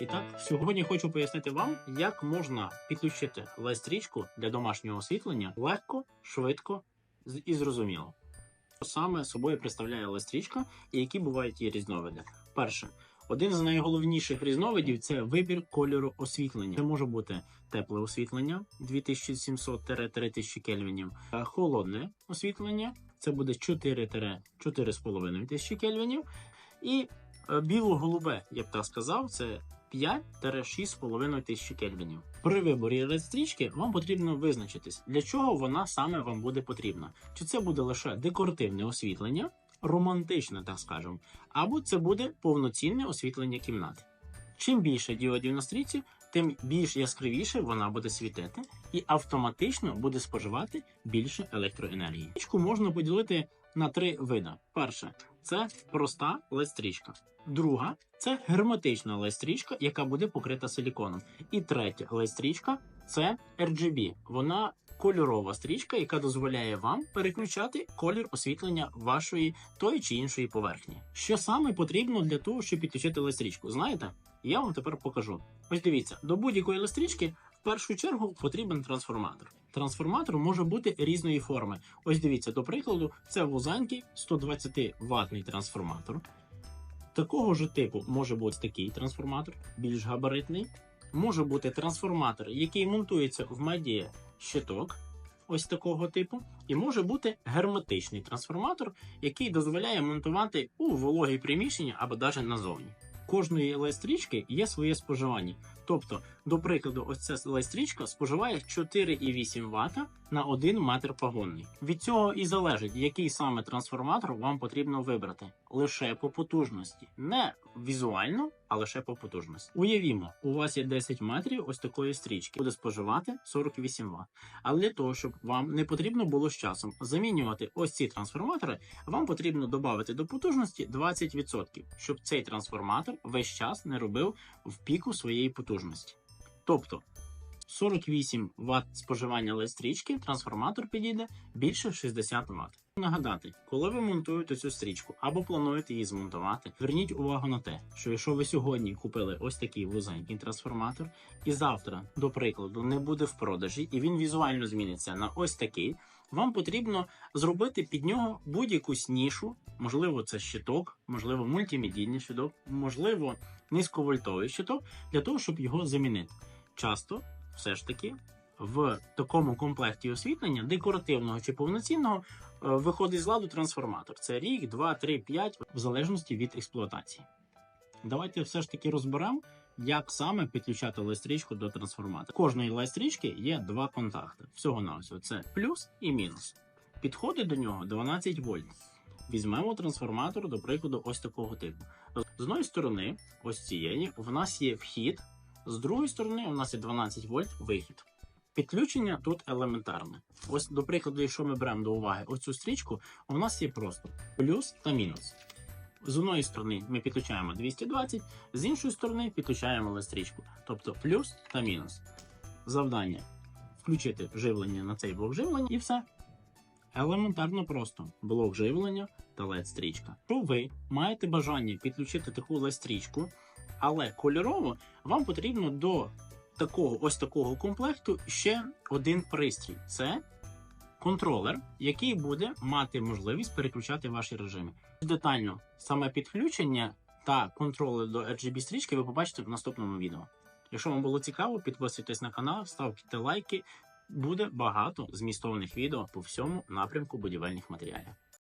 І так, сьогодні хочу пояснити вам, як можна підключити LED-стрічку для домашнього освітлення легко, швидко і зрозуміло. Що саме собою представляє LED-стрічка і які бувають її різновиди. Перше, один з найголовніших різновидів це вибір кольору освітлення. Це може бути тепле освітлення 2700-3000 кельвінів, холодне освітлення це буде 4-4,5 тисячі кельвінів. І е, біло-голубе, я б так сказав, це 5-6,5 тисячі кельвінів. При виборі LED-стрічки вам потрібно визначитись, для чого вона саме вам буде потрібна. Чи це буде лише декоративне освітлення, романтичне, так скажемо, або це буде повноцінне освітлення кімнати. Чим більше діодів на стрічці, тим більш яскравіше вона буде світити і автоматично буде споживати більше електроенергії. Стрічку можна поділити на три види. Перше це проста LED-стрічка. Друга це герметична LED-стрічка, яка буде покрита силіконом. І третя LED-стрічка це RGB. Вона кольорова стрічка, яка дозволяє вам переключати колір освітлення вашої тої чи іншої поверхні. Що саме потрібно для того, щоб підключити LED-стрічку? Знаєте? Я вам тепер покажу. Ось дивіться, до будь-якої електрички в першу чергу потрібен трансформатор. Трансформатор може бути різної форми. Ось дивіться, до прикладу, це вузенький 120 ватний трансформатор. Такого ж типу може бути такий трансформатор, більш габаритний. Може бути трансформатор, який монтується в медіа щиток, ось такого типу, і може бути герметичний трансформатор, який дозволяє монтувати у вологі приміщення або навіть назовні кожної LED-стрічки є своє споживання. Тобто, до прикладу, ось ця LED-стрічка споживає 4,8 Вт на 1 метр погонний. Від цього і залежить, який саме трансформатор вам потрібно вибрати лише по потужності, не візуально, а лише по потужності. Уявімо, у вас є 10 метрів ось такої стрічки, буде споживати 48 Вт. Але для того, щоб вам не потрібно було з часом замінювати ось ці трансформатори, вам потрібно додати до потужності 20%, щоб цей трансформатор весь час не робив в піку своєї потужності. Тобто 48 Вт споживання LED-стрічки, трансформатор підійде більше 60 Вт. Нагадати, коли ви монтуєте цю стрічку або плануєте її змонтувати, зверніть увагу на те, що якщо ви сьогодні купили ось такий вузенький трансформатор, і завтра, до прикладу, не буде в продажі, і він візуально зміниться на ось такий, вам потрібно зробити під нього будь-яку нішу, можливо, це щиток, можливо, мультимедійний щиток, можливо, низьковольтовий щиток, для того, щоб його замінити. Часто, все ж таки, в такому комплекті освітлення, декоративного чи повноцінного, е, виходить з ладу трансформатор. Це рік, 2, 3, 5, в залежності від експлуатації. Давайте все ж таки розберемо, як саме підключати лайстрічку до трансформатора. Кожної лайстрічки є два контакти. Всього на всього це плюс і мінус. Підходить до нього 12 вольт. Візьмемо трансформатор, до прикладу, ось такого типу. З одної сторони, ось цієї, в нас є вхід, з другої сторони, у нас є 12 вольт вихід. Підключення тут елементарне. Ось, до прикладу, якщо ми беремо до уваги оцю стрічку, у нас є просто плюс та мінус. З одної сторони ми підключаємо 220, з іншої сторони підключаємо лестрічку, тобто плюс та мінус. Завдання включити живлення на цей блок живлення і все. Елементарно просто блок живлення та LED-стрічка. Якщо ви маєте бажання підключити таку LED-стрічку, але кольорово, вам потрібно до такого ось такого комплекту ще один пристрій. Це контролер, який буде мати можливість переключати ваші режими. Детально саме підключення та контролер до RGB стрічки ви побачите в наступному відео. Якщо вам було цікаво, підписуйтесь на канал, ставте лайки. Буде багато змістовних відео по всьому напрямку будівельних матеріалів.